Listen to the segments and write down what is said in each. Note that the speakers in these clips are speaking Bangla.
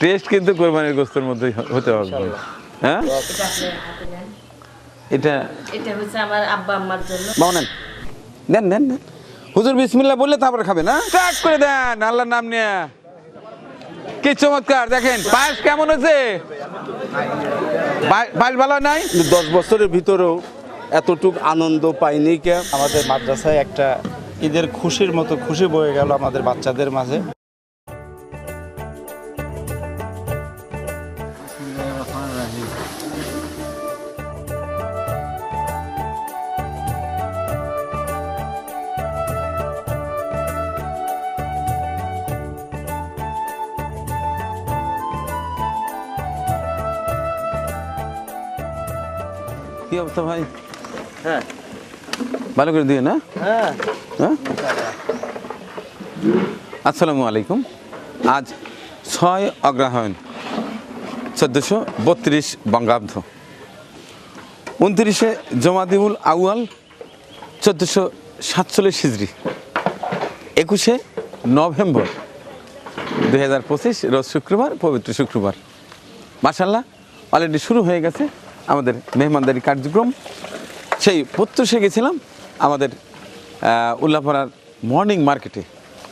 টেস্ট কিন্তু কোরবানির গোস্তের মধ্যে হতে হবে। হ্যাঁ? এটা। এটা হচ্ছে আমার আব্বা আম্মার জন্য। বাবা নেন। নেন নেন নেন। হুজুর বিসমিল্লাহ বললে তারপরে খাবে না স্টার্ট করে দেন আল্লাহর নাম নিয়ে। কি চমৎকার দেখেন পায়েস কেমন হয়েছে? পায়ে- পায়েস ভালো নাই? দশ বছরের ভিতরেও এতটুক আনন্দ পাইনি কে। আমাদের মাদ্রাসায় একটা ঈদের খুশির মতো খুশি বয়ে গেল আমাদের বাচ্চাদের মাঝে। কি অবস্থা ভাই? হ্যাঁ। ভালো করে দিয়ে না হ্যাঁ। হ্যাঁ? আসসালামু আলাইকুম। আজ ছয় অগ্রহায়ণ চোদ্দোশো বত্রিশ বঙ্গাব্দ। উনত্রিশে জমাদিউল আউয়াল চোদ্দোশো সাতচল্লিশ হিজড়ি একুশে নভেম্বর দু হাজার পঁচিশ রোজ শুক্রবার পবিত্র শুক্রবার। মাসাল্লাহ অলরেডি শুরু হয়ে গেছে। আমাদের মেহমানদারি কার্যক্রম। সেই প্রত্যুষে গেছিলাম আমাদের উল্লাপাড়ার মর্নিং মার্কেটে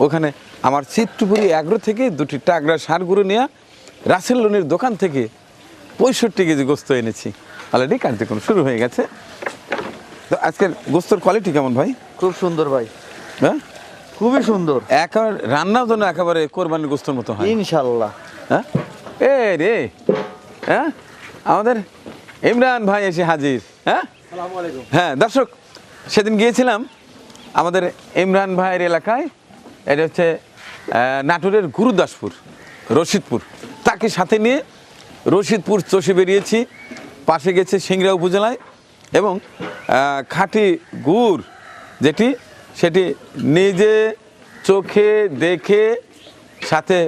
ওখানে আমার চিত্রপুরি এগ্রো থেকে দুটি টাগরা সারগুলো নিয়ে রাসেল লোনের দোকান থেকে পঁয়ষট্টি কেজি গোস্ত এনেছি। অলরেডি কার্যক্রম শুরু হয়ে গেছে। তো আজকের গোস্তর কোয়ালিটি কেমন ভাই? খুব সুন্দর ভাই। হ্যাঁ? খুবই সুন্দর। একেবারে রান্নাও যেন একেবারে কোরবানির গোস্তর মতো হয়। ইনশাল্লাহ হ্যাঁ? এ রে হ্যাঁ? আমাদের ইমরান ভাই এসে হাজির হ্যাঁ? হ্যাঁ দর্শক সেদিন গিয়েছিলাম আমাদের ইমরান ভাইয়ের এলাকায়। এটা হচ্ছে নাটোরের গুরুদাসপুর রশিদপুর। তাকে সাথে নিয়ে রশিদপুর চষে বেরিয়েছি। পাশে গেছে সিংড়া উপজেলায় এবং খাঁটি গুড় যেটি সেটি নিজে চোখে দেখে সাথে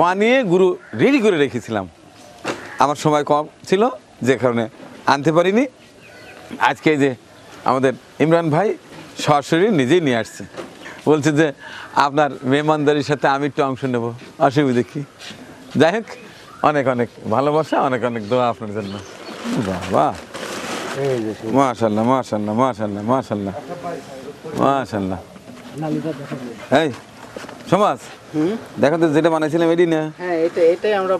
বানিয়ে গুরু রেডি করে রেখেছিলাম। আমার সময় কম ছিল। যে কারণে আনতে পারিনি। আজকে যে আমাদের ইমরান ভাই সরাসরি নিজেই নিয়ে আসছে। বলছে যে আপনার মেহমানদারির সাথে আমি একটু অংশ নেব। অসুবিধে কি? যাই হোক অনেক অনেক ভালোবাসা অনেক অনেক দোয়া আপনার জন্য। বাবা। মাশাল্লাহ মাশাল্লাহ মাশাল্লাহ মাশাল্লাহ মাশাল্লাহ এই সমাজ দেখো তো যেটা বানাইছিলাম এডি না। হ্যাঁ এটা এটাই আমরা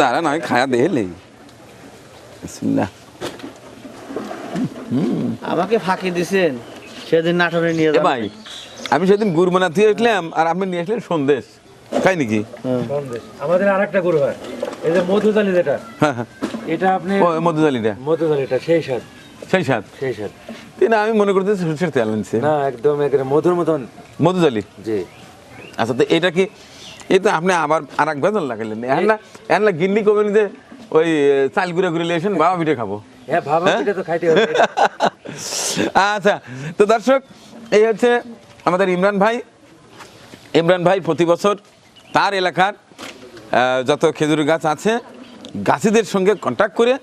দাঁড়া নয় খায়া বিসমিল্লাহ আমাকে ফাঁকি দিছেন সেদিন নাটনে নিয়ে যাবেন ভাই আমি সেদিন দিয়ে আসলাম আর আপনি নিয়ে আসলেন সন্দেশ। তাই নাকি? সন্দেশ। আমাদের আর একটা গরু হয় এই যে মধুজালি যেটা হ্যাঁ হ্যাঁ। এটা আপনি ও মধুজালিটা। মধুজালিটা সেই স্বাদ। সেই সাত সেই স্বাদ। কিন্তু আমি মনে করতে সরষের তেল আনছে। না একদম একেবারে মধুর মতন। মধুজালি? জি। আচ্ছা তো এটা কি এই তো আপনি আবার আর এক বেতন লাগাইলেন এখন না এখন না গিন্নি কমেন যে ওই চাল ঘুরে ঘুরে লেসেন বাবা পিঠে খাব। হ্যাঁ ভাবা হ্যাঁ? এটা তো খাইতে হবে। আচ্ছা তো দর্শক এই হচ্ছে আমাদের ইমরান ভাই। ইমরান ভাই প্রতি বছর তার এলাকার যত খেজুর গাছ আছে গাছিদের সঙ্গে কন্ট্যাক্ট করে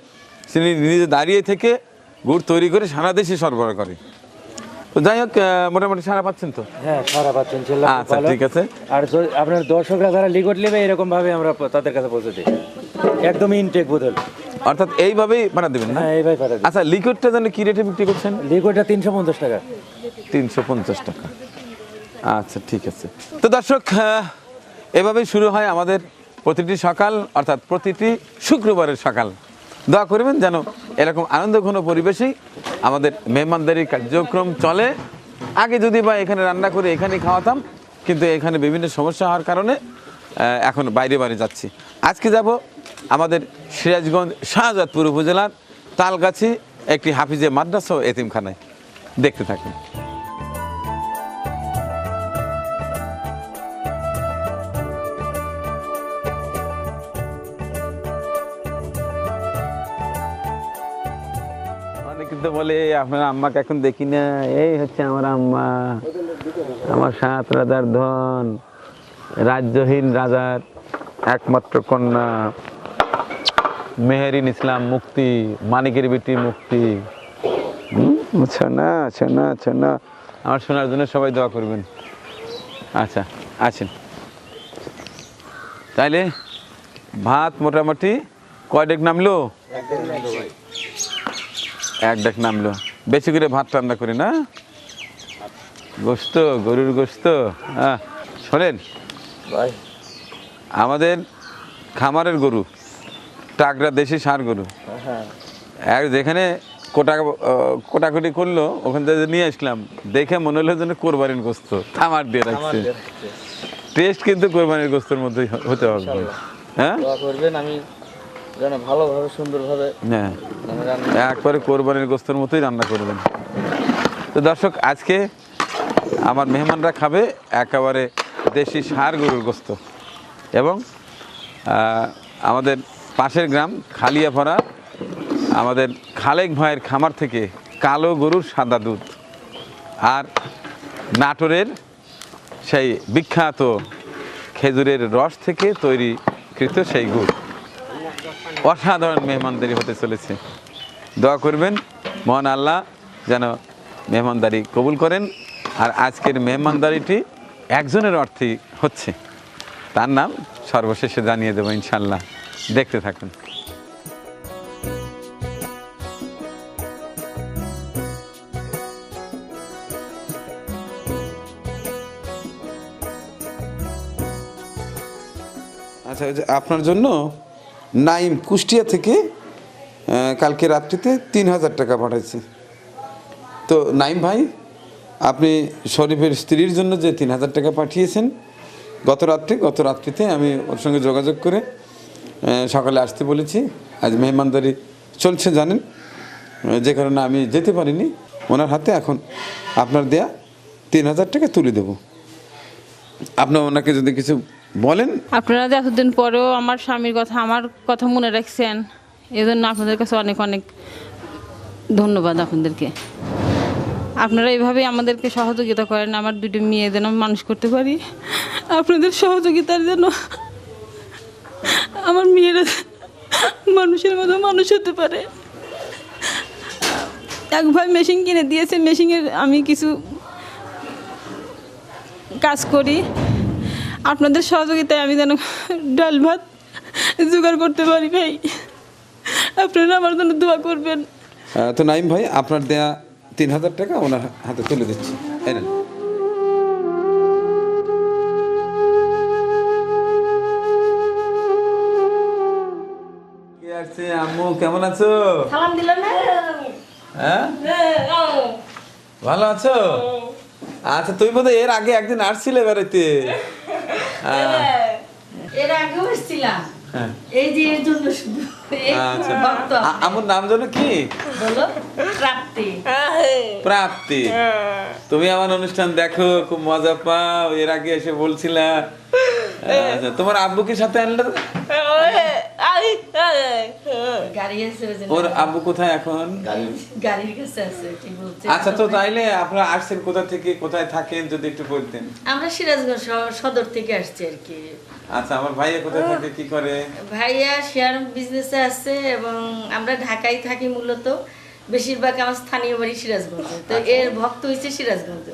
তিনি নিজে দাঁড়িয়ে থেকে গুড় তৈরি করে সারা দেশে সরবরাহ করে। তো যাই হোক মোটামুটি সারা পাচ্ছেন তো? হ্যাঁ সারা পাচ্ছেন আচ্ছা, ঠিক আছে। আর আপনার দর্শকরা যারা লিগট নেবে এরকম ভাবে আমরা তাদের কাছে পৌঁছে দিই। একদম ইনটেক বোতল। অর্থাৎ এইভাবেই বানা দেবেন না? হ্যাঁ এইভাবে পাঠা আচ্ছা লিকুইডটা জানি কি রেটে বিক্রি করছেন? লিগটটা তিনশো পঞ্চাশ টাকা। তিনশো পঞ্চাশ টাকা। আচ্ছা ঠিক আছে। তো দর্শক এভাবেই শুরু হয় আমাদের প্রতিটি সকাল অর্থাৎ প্রতিটি শুক্রবারের সকাল। দোয়া করবেন যেন এরকম আনন্দ আনন্দঘন পরিবেশেই আমাদের মেহমানদারি কার্যক্রম চলে। আগে যদি বা এখানে রান্না করে এখানে খাওয়াতাম কিন্তু এখানে বিভিন্ন সমস্যা হওয়ার কারণে এখন বাইরে বাইরে যাচ্ছি। আজকে যাব আমাদের সিরাজগঞ্জ শাহজাদপুর উপজেলার তালগাছি একটি হাফিজে মাদ্রাসা এতিমখানায়। দেখতে থাকুন। অনেকে তো বলে, আপনার আম্মাকে এখন দেখি না। এই হচ্ছে আমার আম্মা, আমার সাত রাজার ধন, রাজ্যহীন রাজার একমাত্র কন্যা। মেহেরিন ইসলাম মুক্তি মানিকের বেটি মুক্তি। হুম, সোনা সোনা সোনা আমার শোনার জন্য সবাই দোয়া করবেন। আচ্ছা আছেন। তাইলে ভাত মোটামুটি কয় ডেক নামলো? এক ডেক নামলো। বেশি করে ভাত রান্না করি না? গোস্ত গরুর গোস্ত। হ্যাঁ শোনেন। আমাদের খামারের গরু। টাকরা দেশি সার গরু। হ্যাঁ। এক যেখানে কোটা কোটাকুটি করল ওখান থেকে নিয়ে আসলাম দেখে মনে হলো যেন কোরবানির গোস্ত। থামার দিয়ে রাখছে। টেস্ট কিন্তু কোরবানির গোস্তর মধ্যেই হ- হতে হবে। হ্যাঁ? করবেন আমি যেন ভালোভাবে সুন্দরভাবে হ্যাঁ। একবারে কোরবানির গোস্তর মতোই রান্না করবেন। তো দর্শক আজকে আমার মেহমানরা খাবে একেবারে দেশি সার গরুর গোস্ত। এবং আমাদের পাশের গ্রাম খালিয়াপাড়া আমাদের খালেক ভাইয়ের খামার থেকে কালো গরুর সাদা দুধ। আর নাটোরের সেই বিখ্যাত খেজুরের রস থেকে তৈরিকৃত সেই গুড়। অসাধারণ মেহমানদারি হতে চলেছে। দোয়া করবেন, মহান আল্লাহ যেন মেহমানদারি কবুল করেন। আর আজকের মেহমানদারিটি একজনের অর্থেই হচ্ছে। তার নাম সর্বশেষে জানিয়ে দেবো ইনশাল্লাহ দেখতে থাকুন। আচ্ছা আপনার জন্য নাইম কুষ্টিয়া থেকে কালকে রাত্রিতে তিন হাজার টাকা পাঠাইছে। তো নাইম ভাই, আপনি শরীফের স্ত্রীর জন্য যে তিন হাজার টাকা পাঠিয়েছেন, গত রাত্রে, গত রাত্রিতে আমি ওর সঙ্গে যোগাযোগ করে সকালে আসতে বলেছি। আজ মেহমানদারি চলছে, জানেন। যে কারণে আমি যেতে পারিনি। ওনার হাতে এখন আপনার দেয়া তিন হাজার টাকা তুলে দেবো। আপনার ওনাকে যদি কিছু বলেন। আপনারা যে এতদিন পরেও আমার স্বামীর কথা, আমার কথা মনে রাখছেন। এই জন্য আপনাদের কাছে অনেক অনেক ধন্যবাদ আপনাদেরকে। আপনারা এইভাবেই আমাদেরকে সহযোগিতা করেন। আমার দুটো মেয়ে যেন মানুষ করতে পারি। আপনাদের সহযোগিতার জন্য আমার মেয়েরা মানুষের মতো মানুষ হতে পারে। এক ভাই মেশিন কিনে দিয়েছে মেশিনের আমি কিছু কাজ করি। আপনাদের সহযোগিতায় আমি যেন ডাল ভাত জোগাড় করতে পারি ভাই। আপনারা আমার জন্য দোয়া করবেন। তো নাইম ভাই, আপনার দেয়া তিন হাজার টাকা ওনার হাতে তুলে দিচ্ছি। এই নেন। কে আম্মু কেমন আছো? সালাম দিলেন না? হ্যাঁ? ভালো আছো? আচ্ছা তুই বোধহয় এর আগে একদিন আসছিলে বেড়াইতে? হ্যাঁ, এর আগেও এসেছিলাম হ্যাঁ। এই যে এর জন্য শুধু আচ্ছা। আমার নাম জানো কি? প্রাপ্তি। প্রাপ্তি। তুমি আমার অনুষ্ঠান দেখো খুব মজা পাও এর আগে এসে বলছিলা। আচ্ছা, তোমার আব্বুকে সাথে আনলে ওর আব্বু কোথায় এখন? গাড়ির কাছে আছে কি বলছে। আচ্ছা তো তাইলে আপনারা আসছেন কোথা থেকে কোথায় থাকেন যদি একটু বলতেন। আমরা সিরাজগঞ্জ সদর থেকে আসছি আর কি। আচ্ছা আমার ভাইয়া কোথায় থাকে কি করে? ভাইয়া শেয়ার বিজনেসে আছে এবং আমরা ঢাকায় থাকি মূলত। বেশিরভাগ আমার স্থানীয় বাড়ি সিরাজগঞ্জ। তো এর ভক্ত হয়েছে সিরাজগঞ্জ।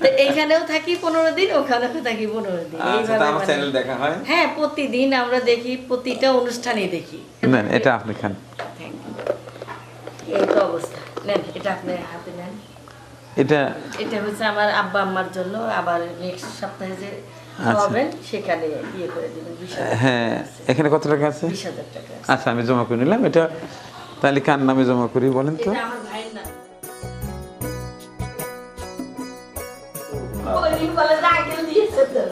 তো এইখানেও থাকি পনেরো দিন ওখানেও থাকি পনেরো দিন। আচ্ছা এইভাবে মানে- চ্যানেল দেখা হয়? হ্যাঁ প্রতিদিন আমরা দেখি প্রতিটা অনুষ্ঠানেই দেখি। নেন এটা আপনি খান। এই তো অবস্থা। নেন এটা আপনি হাতে নেন। এটা এটা হচ্ছে আমার আব্বা আম্মার জন্য আবার নেক্সট সপ্তাহে যে আচ্ছা। সেখানে ইয়ে করে দেবেন হ্যাঁ এখানে কত টাকা আছে? বিশ হাজার টাকা আচ্ছা আমি জমা করে নিলাম এটা তাহলে কার নামে জমা করি বলেন তো? আমার ভাইয়ের নাম। ওই বলে আগেও দিয়েছে তো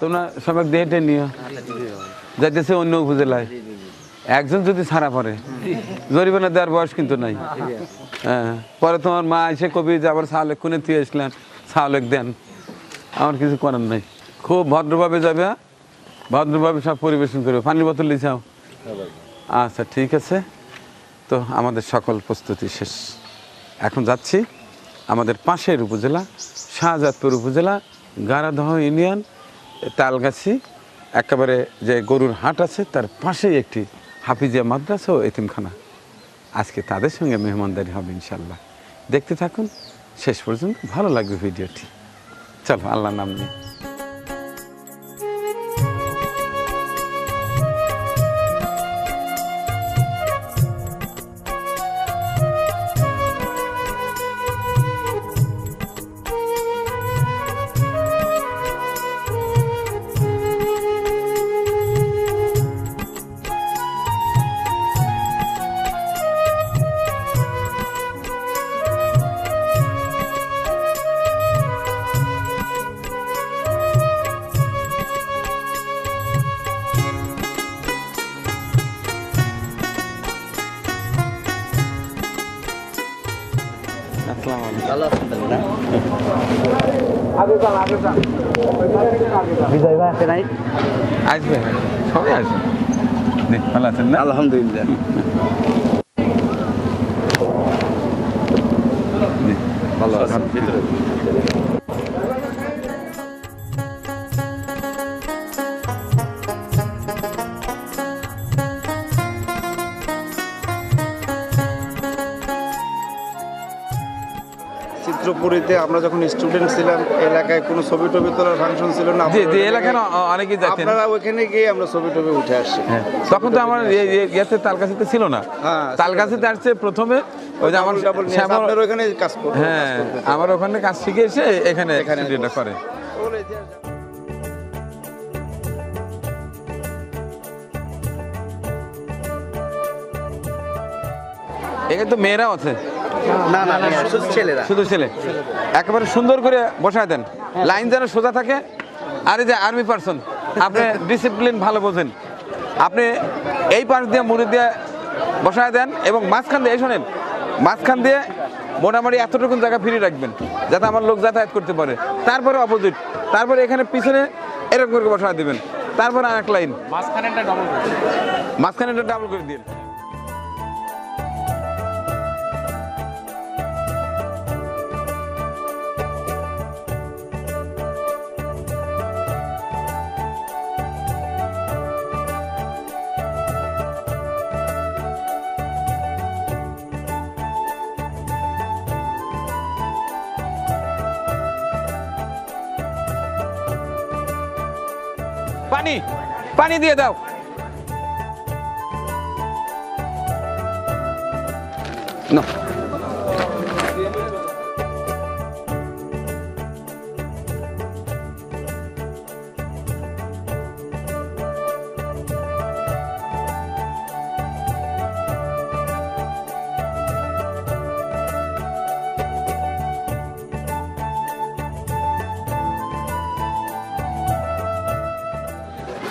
তোমরা সবাই দেহেটে নিও। যাইতেছে অন্য উপজেলায়। একজন যদি ছাড়া পড়ে, জরিমানা দেওয়ার বয়স কিন্তু নাই। হ্যাঁ পরে তোমার মা এসে কবি যে আবার সাহলেক কোনে তুই আসলেন সাহলেক দেন। আমার কিছু করার নাই। খুব ভদ্রভাবে যাবে হ্যাঁ? ভদ্রভাবে সব পরিবেশন করবে। পানির বোতল লিচাও আচ্ছা ঠিক আছে। তো আমাদের সকল প্রস্তুতি শেষ। এখন যাচ্ছি আমাদের পাশের উপজেলা, শাহজাদপুর উপজেলা গারাদহ ইউনিয়ন, তালগাছি। একেবারে যে গরুর হাট আছে, তার পাশেই একটি হাফিজিয়া মাদ্রাসা ও এতিমখানা। আজকে তাদের সঙ্গে মেহমানদারি হবে ইনশাল্লাহ দেখতে থাকুন, শেষ পর্যন্ত ভালো লাগবে ভিডিওটি। চলো আল্লাহ নাম নিয়ে। আসসালামু আলাইকুম ভালো আছেন আসবে সবাই আসবে। ভালো আছেন না? আলহামদুলিল্লাহ। ভালো আছেন। ভিতরে। চিত্রপুরীতে আমরা যখন স্টুডেন্ট ছিলাম এলাকায় কোনো ছবি টবি তোলার ফাংশন ছিল না জি জি গিয়ে- অনেকেই যাচ্ছেন। আপনারা ওখানে গিয়ে আমরা ছবি টবি উঠে আসছি। হ্যাঁ তখন তো আমার ইয়েতে তালগাছিতে ছিল না। হ্যাঁ, তালগাছিতে আসছে প্রথমে ওই যে আমার শ্যামল আপনার ওখানে কাজ করতে হ্যাঁ আমার ওখানে কাজ শিখে এসে এখানে এখানে করে। এখানে তো মেয়েরাও আছে। না না না শুধু ছেলেরা। শুধু ছেলে। একেবারে সুন্দর করে বসায় দেন। লাইন যেন সোজা থাকে আর এই যে আর্মি পার্সন আপনি ডিসিপ্লিন ভালো বোঝেন। আপনি এই পাশ দিয়ে মুড়ি দিয়ে বসায় দেন এবং মাঝখান দিয়ে এই শোনেন মাঝখান দিয়ে মোটামুটি এতটুকু জায়গা ফ্রি রাখবেন যাতে আমার লোক যাতায়াত করতে পারে। তারপরে অপোজিট তারপরে এখানে পিছনে এরকম করে বসায় দিবেন। তারপরে আর এক লাইন মাঝখানে ডাবল ডাবল করে দিন। পানি দিয়ে দাও। না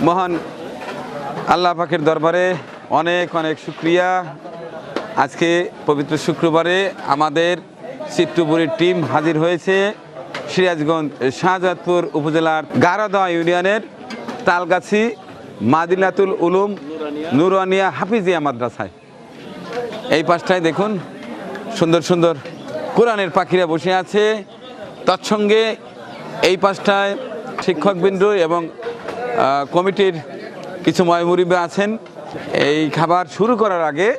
মহান আল্লাহ পাকের দরবারে অনেক অনেক শুক্রিয়া। আজকে পবিত্র শুক্রবারে আমাদের চিত্রপুরীর টিম হাজির হয়েছে সিরাজগঞ্জ শাহজাদপুর উপজেলার গারাদা ইউনিয়নের তালগাছি মাদিনাতুল উলুম নুরানিয়া হাফিজিয়া মাদ্রাসায়। এই পাশটায় দেখুন, সুন্দর সুন্দর কোরআনের পাখিরা বসে আছে। তৎসঙ্গে এই পাশটায় শিক্ষকবৃন্দ এবং কমিটির কিছু ময়মুরিবে আছেন। এই খাবার শুরু করার আগে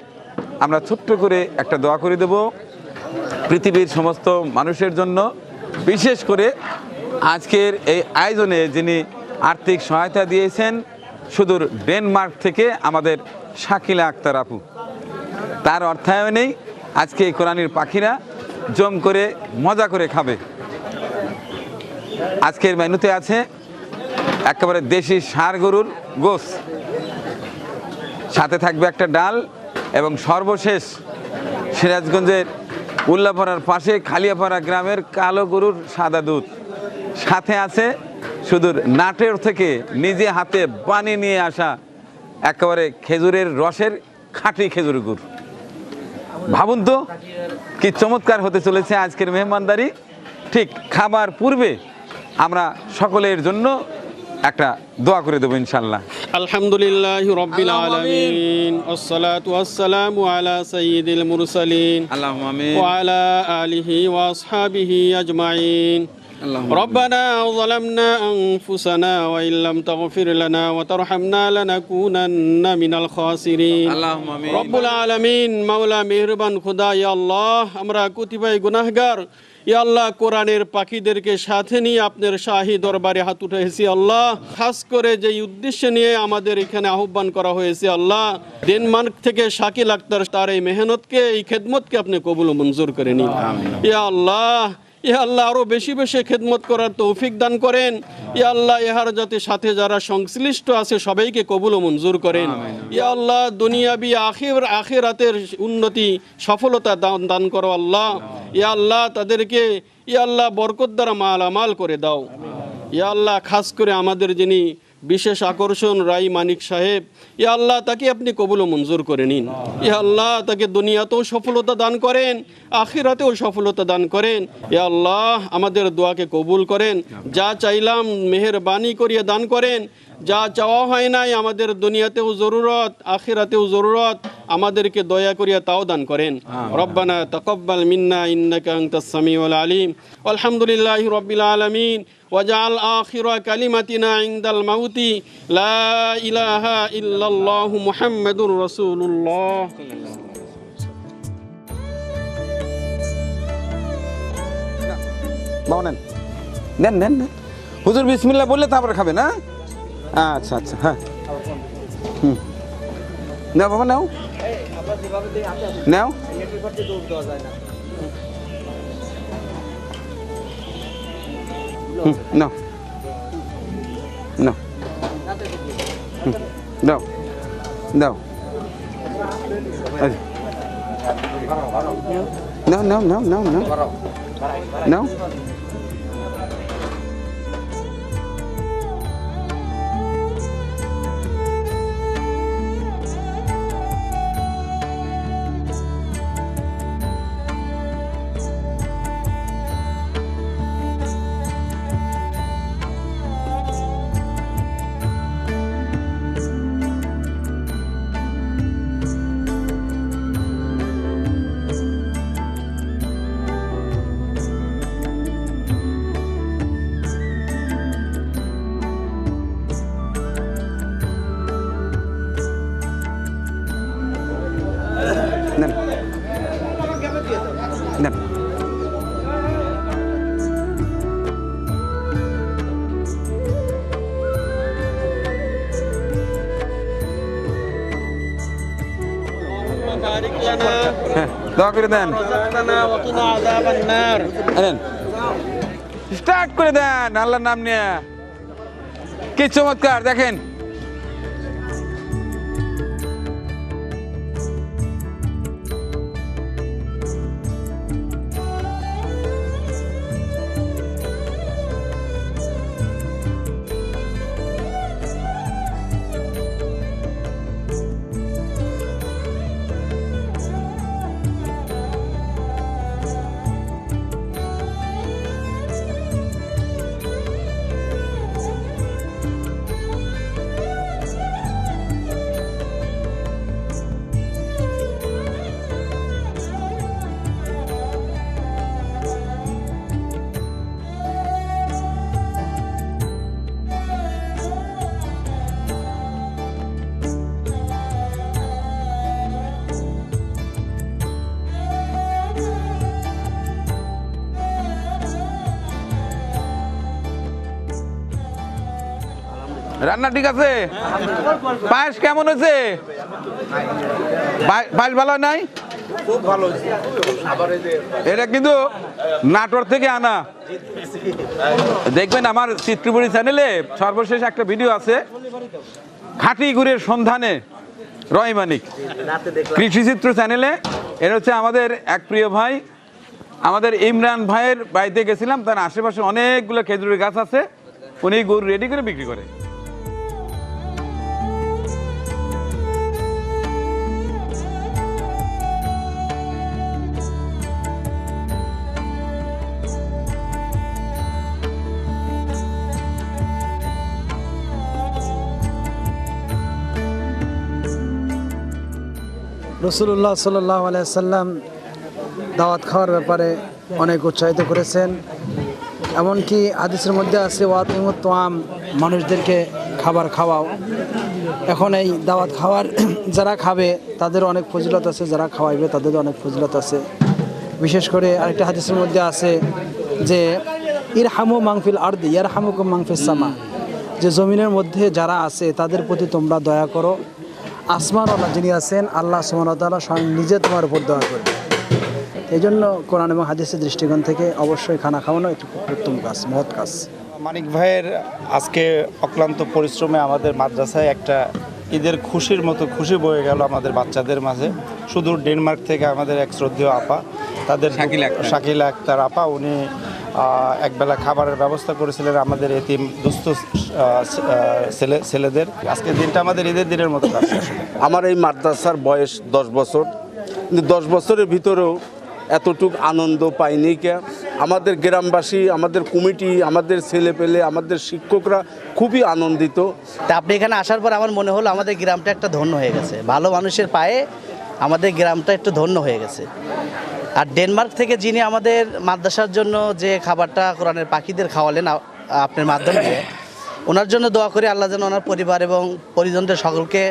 আমরা ছোট্ট করে একটা দোয়া করে দেব। পৃথিবীর সমস্ত মানুষের জন্য, বিশেষ করে আজকের এই আয়োজনে যিনি আর্থিক সহায়তা দিয়েছেন, সুদূর ডেনমার্ক থেকে আমাদের শাকিলা আক্তার আপু। তার অর্থায়নেই আজকে এই কোরআনের পাখিরা জম করে মজা করে খাবে। আজকের মেনুতে আছে একেবারে দেশি সার গরুর গোস। সাথে থাকবে একটা ডাল এবং সর্বশেষ সিরাজগঞ্জের উল্লাপাড়ার পাশে খালিয়াপাড়া গ্রামের কালো গরুর সাদা দুধ। সাথে আছে সুদূর নাটের থেকে নিজে হাতে বানিয়ে নিয়ে আসা একেবারে খেজুরের রসের খাঁটি খেজুর গুড়। ভাবুন তো, কি চমৎকার হতে চলেছে আজকের মেহমানদারি। ঠিক খাবার পূর্বে আমরা সকলের জন্য একটা দোয়া করে দেবো ইনশাল্লাহ الحمد لله رب العالمين والصلاة والسلام على سيد المرسلين আল্লাহ আমিন وعلى آله وأصحابه أجمعين اللهم ربنا ظلمنا أنفسنا وإن لم تغفر لنا وترحمنا لنكونن من الخاسرين اللهم আমিন রব্বুল আলমিন মাওলা মেহরবান খুদা ইয়া আল্লাহ আমরা কতিপয় গুনাহগার ইয়া আল্লাহ কোরআনের পাখিদেরকে সাথে নিয়ে আপনার শাহী দরবারে হাত উঠেছি আল্লাহ খাস করে যে উদ্দেশ্য নিয়ে আমাদের এখানে আহ্বান করা হয়েছে আল্লাহ ডেনমার্ক থেকে শাকিল আক্তার তার এই মেহনতকে এই খেদমতকে আপনি কবুল ও মঞ্জুর করে নিন ইয়া আল্লাহ ইয়া আল্লাহ আরও বেশি বেশি খেদমত করার তৌফিক দান করেন। ইয়া আল্লাহ ইহার যাতে সাথে যারা সংশ্লিষ্ট আছে সবাইকে কবুল ও মঞ্জুর করেন। ইয়া আল্লাহ দুনিয়াবি আখের হাতের উন্নতি সফলতা দান দান করো আল্লাহ। ইয়া আল্লাহ তাদেরকে ইয়া আল্লাহ বরকত দ্বারা মাল আমাল করে দাও। ইয়া আল্লাহ খাস করে আমাদের যিনি বিশেষ আকর্ষণ রাই মানিক সাহেব। ই আল্লাহ তাকে আপনি কবুল মঞ্জুর করে নিন। ই আল্লাহ তাকে দুনিয়াতেও সফলতা দান করেন, আখিরাতেও সফলতা দান করেন। এ আল্লাহ আমাদের দোয়াকে কবুল করেন, যা চাইলাম মেহরবানি করিয়া দান করেন। যা চাওয়া হয় নাই আমাদের দুনিয়াতেও জরুরত আখিরাতেও জরুরত আমাদেরকে দয়া করিয়া তাও দান করেন। রব্বানা তাকাব্বাল মিন্না ইন্নাকা আনতাস সামিউল আলিম। আলহামদুলিল্লাহি রাব্বিল আলামিন। ওয়াজআল আখিরা কালিমাতিনা ইনদাল মাউতি। লা ইলাহা ইল্লাল্লাহু মুহাম্মাদুর রাসূলুল্লাহ। বাবা নেন। নেন নেন নেন। হুজুর বিসমিল্লাহ বললে তারপরে খাবে না আচ্ছা আচ্ছা হ্যাঁ। হুম। নাও, বাবা, নাও। নাও। নাও। নাও। দাও দাও এই। নাও নাও নাও নাও। নাও। দোয়া করে দেন। স্টার্ট করে দেন আল্লাহর নাম নিয়ে। কি চমৎকার দেখেন। রান্না ঠিক আছে? পায়েস কেমন হয়েছে? পায়ে- পায়েস ভালো নাই? এটা কিন্তু নাটোর থেকে আনা। দেখবেন আমার চিত্রপুরী চ্যানেলে সর্বশেষ একটা ভিডিও আছে। খাঁটি গুড়ের সন্ধানে রয়মানিক কৃষিচিত্র চ্যানেলে এটা হচ্ছে আমাদের এক প্রিয় ভাই। আমাদের ইমরান ভাইয়ের বাড়িতে গেছিলাম। তার আশেপাশে অনেকগুলো খেজুরের গাছ আছে। উনি গরু রেডি করে বিক্রি করে। রসুল্লাহ সাল্লাহ আলাইসাল্লাম দাওয়াত খাওয়ার ব্যাপারে অনেক উৎসাহিত করেছেন। এমনকি আদিসের মধ্যে আছে, ওয়াতিমুত তোয়াম, মানুষদেরকে খাবার খাওয়াও। এখন এই দাওয়াত খাওয়ার যারা খাবে, তাদের অনেক ফজিলত আছে, যারা খাওয়াইবে, তাদের অনেক ফজিলত আছে। বিশেষ করে আরেকটা হাদিসের মধ্যে আছে যে ইর হামু মাংফিল আর্দি ইয়ার হামুকুম মাংফিল সামা। যে জমিনের মধ্যে যারা আছে, তাদের প্রতি তোমরা দয়া করো। আসমান আল্লাহ যিনি আছেন আল্লাহ সুমনতালা স্বয়ং নিজে তোমার উপর দয়া করবে। এই জন্য কোরআন এবং হাদিসের দৃষ্টিকোণ থেকে অবশ্যই খানা খাওয়ানো একটি খুব উত্তম কাজ মহৎ কাজ। মানিক ভাইয়ের আজকে অক্লান্ত পরিশ্রমে আমাদের মাদ্রাসায় একটা ঈদের খুশির মতো খুশি বয়ে গেল আমাদের বাচ্চাদের মাঝে। শুধু ডেনমার্ক থেকে আমাদের এক শ্রদ্ধেয় আপা তাদের শাকিল আক্তার। শাকিল আক্তার আপা উনি একবেলা খাবারের ব্যবস্থা করেছিলেন আমাদের এতিম দুস্থ ছেলে ছেলেদের। আজকে দিনটা আমাদের ঈদের দিনের মতো আমার এই মাদ্রাসার বয়স দশ বছর। কিন্তু দশ বছরের ভিতরেও এতটুক আনন্দ পাইনি কে। আমাদের গ্রামবাসী আমাদের কমিটি আমাদের ছেলে পেলে আমাদের শিক্ষকরা খুবই আনন্দিত। তা আপনি এখানে আসার পর আমার মনে হলো আমাদের গ্রামটা একটা ধন্য হয়ে গেছে। ভালো মানুষের পায়ে আমাদের গ্রামটা একটু ধন্য হয়ে গেছে। আর ডেনমার্ক থেকে যিনি আমাদের মাদ্রাসার জন্য যে খাবারটা কোরআনের পাখিদের খাওয়ালেন আপনার মাধ্যমে ওনার জন্য দোয়া করি আল্লাহ যেন ওনার পরিবার এবং পরিজনদের সকলকে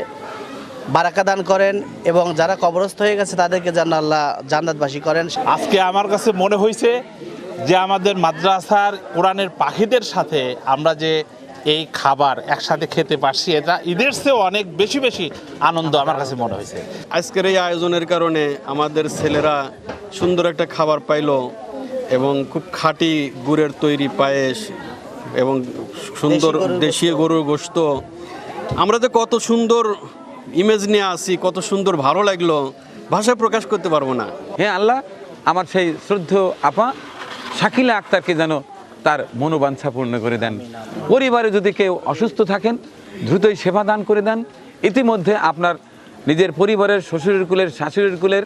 বারাকা দান করেন এবং যারা কবরস্থ হয়ে গেছে তাদেরকে যেন আল্লাহ জান্নাতবাসী করেন। আজকে আমার কাছে মনে হয়েছে যে আমাদের মাদ্রাসার কোরআনের পাখিদের সাথে আমরা যে এই খাবার একসাথে খেতে পারছি এটা ঈদের চেয়েও অনেক বেশি বেশি আনন্দ আমার কাছে মনে হয়েছে। আজকের এই আয়োজনের কারণে আমাদের ছেলেরা সুন্দর একটা খাবার পাইলো এবং খুব খাঁটি গুড়ের তৈরি পায়েস এবং সুন্দর দেশি গরুর দেশীয় গরুর গোশত। আমরা যে কত সুন্দর ইমেজ নিয়ে আসি কত সুন্দর ভালো লাগল ভাষায় প্রকাশ করতে পারব না। হ্যাঁ আল্লাহ আমার সেই শ্রদ্ধ আপা শাকিলা আক্তারকে যেন তার মনোবাঞ্ছা পূর্ণ করে দেন। পরিবারে যদি কেউ অসুস্থ থাকেন দ্রুতই সেবা দান করে দেন। ইতিমধ্যে আপনার নিজের পরিবারের শ্বশুরের কুলের শাশুড়ির কুলের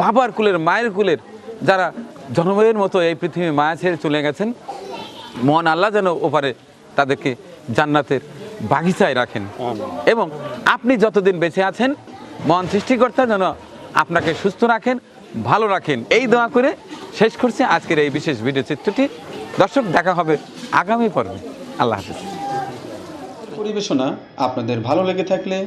বাবার কুলের মায়ের কুলের যারা জন্মের মতো এই পৃথিবী মায়া ছেড়ে চলে গেছেন মহান আল্লাহ যেন ওপারে তাদেরকে জান্নাতের বাগিচায় রাখেন। এবং আপনি যতদিন বেঁচে আছেন মহান সৃষ্টিকর্তা যেন আপনাকে সুস্থ রাখেন ভালো রাখেন। এই দোয়া করে শেষ করছি আজকের এই বিশেষ ভিডিও চিত্রটি। দর্শক দেখা হবে আগামী পর্বে। আল্লাহ হাফিজ। পরিবেশনা আপনাদের ভালো লেগে থাকলে